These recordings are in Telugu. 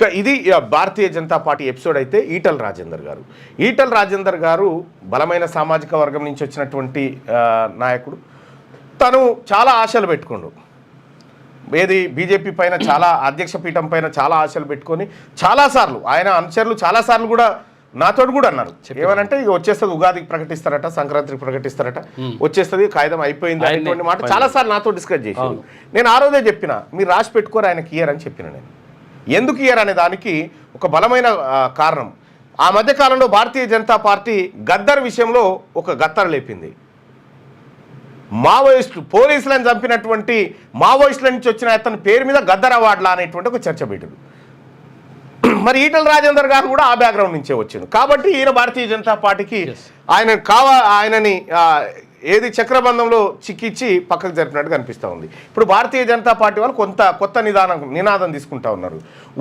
ఇక ఇది భారతీయ జనతా పార్టీ ఎపిసోడ్ అయితే ఈటల రాజేందర్ గారు. ఈటల రాజేందర్ గారు బలమైన సామాజిక వర్గం నుంచి వచ్చినటువంటి నాయకుడు. తను చాలా ఆశలు పెట్టుకోండు. ఏది బీజేపీ పైన చాలా అధ్యక్ష పీఠం పైన చాలా ఆశలు పెట్టుకొని చాలాసార్లు ఆయన అనుచరులు చాలాసార్లు కూడా నాతో కూడా అన్నారు. ఏమనంటే ఇక వచ్చేస్తుంది ఉగాదికి ప్రకటిస్తారట సంక్రాంతికి ప్రకటిస్తారట. వచ్చేస్తుంది కాగితం అయిపోయింది అనేటువంటి మాట చాలాసార్లు నాతో డిస్కస్ చేసి నేను ఆ రోజే చెప్పిన మీరు రాసి పెట్టుకోరు ఆయనకి ఇయర్ అని చెప్పిన నేను. ఎందుకు ఇయర్ అనే దానికి ఒక బలమైన కారణం. ఆ మధ్య కాలంలో భారతీయ జనతా పార్టీ గద్దర్ విషయంలో ఒక గత్తర లేపింది. మావోయిస్టులు పోలీసులను చంపినటువంటి మావోయిస్టుల నుంచి వచ్చిన అతని పేరు మీద గద్దర్ అవార్డులా అనేటువంటి ఒక చర్చ పెట్టింది. మరి ఈటల రాజేందర్ గారు కూడా ఆ బ్యాక్గ్రౌండ్ నుంచే వచ్చింది కాబట్టి ఈయన భారతీయ జనతా పార్టీకి ఆయన కావా ఆయనని ఏది చక్రబంధంలో చిక్కిచ్చి పక్కకు జరిపినట్టు కనిపిస్తూ ఉంది. ఇప్పుడు భారతీయ జనతా పార్టీ వాళ్ళు కొంత కొత్త నిదానం నినాదం తీసుకుంటా ఉన్నారు.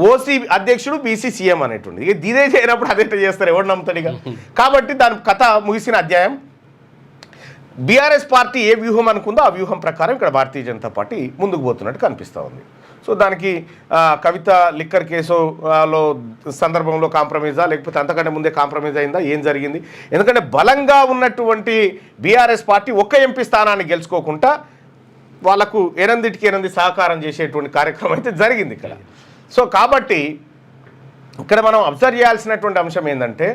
ఓసీ అధ్యక్షుడు బీసీ సీఎం అనేటువంటి. ఇక ఇదే చేయనప్పుడు అదే చేస్తారు ఎవరు నమ్ముతాడు కాబట్టి దాని కథ ముగిసిన అధ్యాయం. బీఆర్ఎస్ పార్టీ ఏ వ్యూహం అనుకుందో ఆ వ్యూహం ప్రకారం ఇక్కడ భారతీయ జనతా పార్టీ ముందుకు పోతున్నట్టు కనిపిస్తూ ఉంది. సో దానికి కవిత లిక్కర్ కేసులో సందర్భంలో కాంప్రమైజా లేకపోతే అంతకంటే ముందే కాంప్రమైజ్ అయిందా? ఏం జరిగింది? ఎందుకంటే బలంగా ఉన్నటువంటి బీఆర్ఎస్ పార్టీ ఒక్క ఎంపీ స్థానాన్ని గెలుచుకోకుండా వాళ్ళకు ఎనందిటికి ఎనంది సహకారం చేసేటువంటి కార్యక్రమం అయితే జరిగింది ఇక్కడ. సో కాబట్టి ఇక్కడ మనం అబ్జర్వ్ చేయాల్సినటువంటి అంశం ఏంటంటే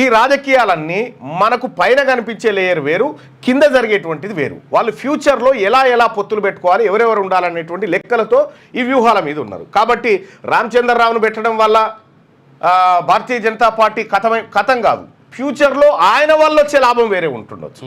ఈ రాజకీయాలన్నీ మనకు పైన కనిపించే లేయర్ వేరు కింద జరిగేటువంటిది వేరు. వాళ్ళు ఫ్యూచర్లో ఎలా ఎలా పొత్తులు పెట్టుకోవాలి ఎవరెవరు ఉండాలనేటువంటి లెక్కలతో ఈ వ్యూహాల మీద ఉన్నారు. కాబట్టి రామచంద్రరావును పెట్టడం వల్ల భారతీయ జనతా పార్టీ కథమై కథం కాదు. ఫ్యూచర్లో ఆయన వల్ల వచ్చే లాభం వేరే ఉంటుండొచ్చు.